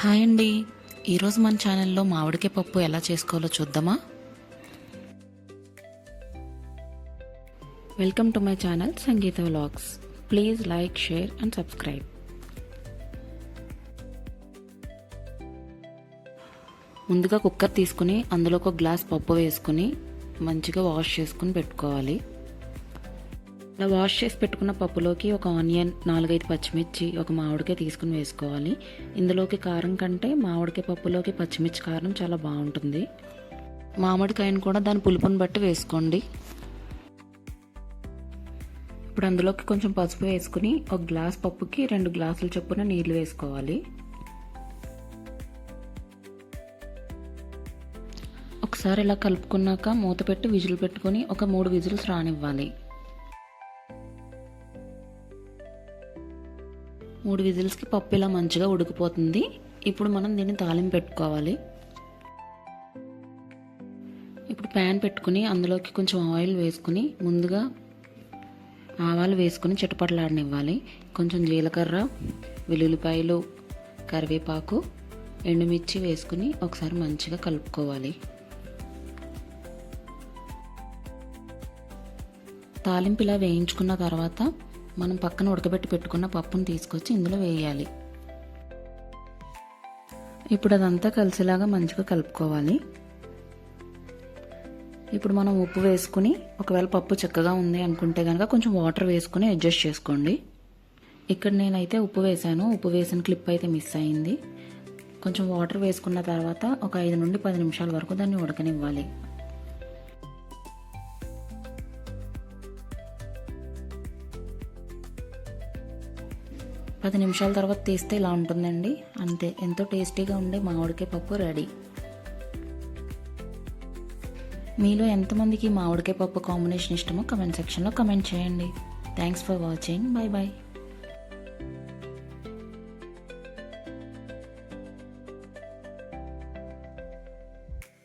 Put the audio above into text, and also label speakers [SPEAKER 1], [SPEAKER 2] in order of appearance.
[SPEAKER 1] Hi అండి. ఈరోజు మన ఛానల్లో మామిడికాయ పప్పు ఎలా చేసుకోవాలో చూద్దామా? Welcome to my channel Sangeetha vlogs. Please like share and subscribe. ముందుగా కుక్కర్ తీసుకుని అందులో ఒక గ్లాస్ పప్పు వేసుకుని మంచిగా వాష్ చేసుకుని పెట్టుకోవాలి. ఇలా వాష్ చేసి పెట్టుకున్న పప్పులోకి ఒక ఆనియన్ నాలుగైదు పచ్చిమిర్చి ఒక మామిడికాయ తీసుకుని వేసుకోవాలి. ఇందులోకి కారం కంటే మామిడికాయ పప్పులోకి పచ్చిమిర్చి కారం చాలా బాగుంటుంది. మామిడికాయను కూడా దాని పులుపుని బట్టి వేసుకోండి. ఇప్పుడు అందులోకి కొంచెం పసుపు వేసుకుని ఒక గ్లాస్ పప్పుకి రెండు గ్లాసుల చొప్పున నీళ్ళు వేసుకోవాలి. ఒకసారి ఇలా కలుపుకున్నాక మూత పెట్టి విజిల్ పెట్టుకుని ఒక మూడు విజిల్స్ రానివ్వాలి. మూడు విజిల్స్కి పప్పు ఇలా మంచిగా ఉడికిపోతుంది. ఇప్పుడు మనం దీన్ని తాలింపు పెట్టుకోవాలి. ఇప్పుడు ప్యాన్ పెట్టుకుని అందులోకి కొంచెం ఆయిల్ వేసుకుని ముందుగా ఆవాలు వేసుకుని చిటపటలాడనివ్వాలి. కొంచెం జీలకర్ర వెల్లుల్లిపాయలు కరివేపాకు ఎండుమిర్చి వేసుకుని ఒకసారి మంచిగా కలుపుకోవాలి. తాలింపు ఇలా వేయించుకున్న తర్వాత మనం పక్కన ఉడకబెట్టి పెట్టుకున్న పప్పును తీసుకొచ్చి ఇందులో వేయాలి. ఇప్పుడు అదంతా కలిసేలాగా మంచిగా కలుపుకోవాలి. ఇప్పుడు మనం ఉప్పు వేసుకుని ఒకవేళ పప్పు చక్కగా ఉంది అనుకుంటే కనుక కొంచెం వాటర్ వేసుకుని అడ్జస్ట్ చేసుకోండి. ఇక్కడ నేనైతే ఉప్పు వేసాను. ఉప్పు వేసిన క్లిప్ అయితే మిస్ అయింది. కొంచెం వాటర్ వేసుకున్న తర్వాత ఒక ఐదు నుండి పది నిమిషాల వరకు దాన్ని ఉడకనివ్వాలి. పది నిమిషాల తర్వాత తీస్తే ఇలా ఉంటుందండి. అంతే. ఎంతో టేస్టీగా ఉండే మామిడికాయ పప్పు రెడీ. మీలో ఎంతమందికి మామిడికాయ పప్పు కాంబినేషన్ ఇష్టమో కమెంట్ సెక్షన్లో కమెంట్ చేయండి. Thanks for watching bye bye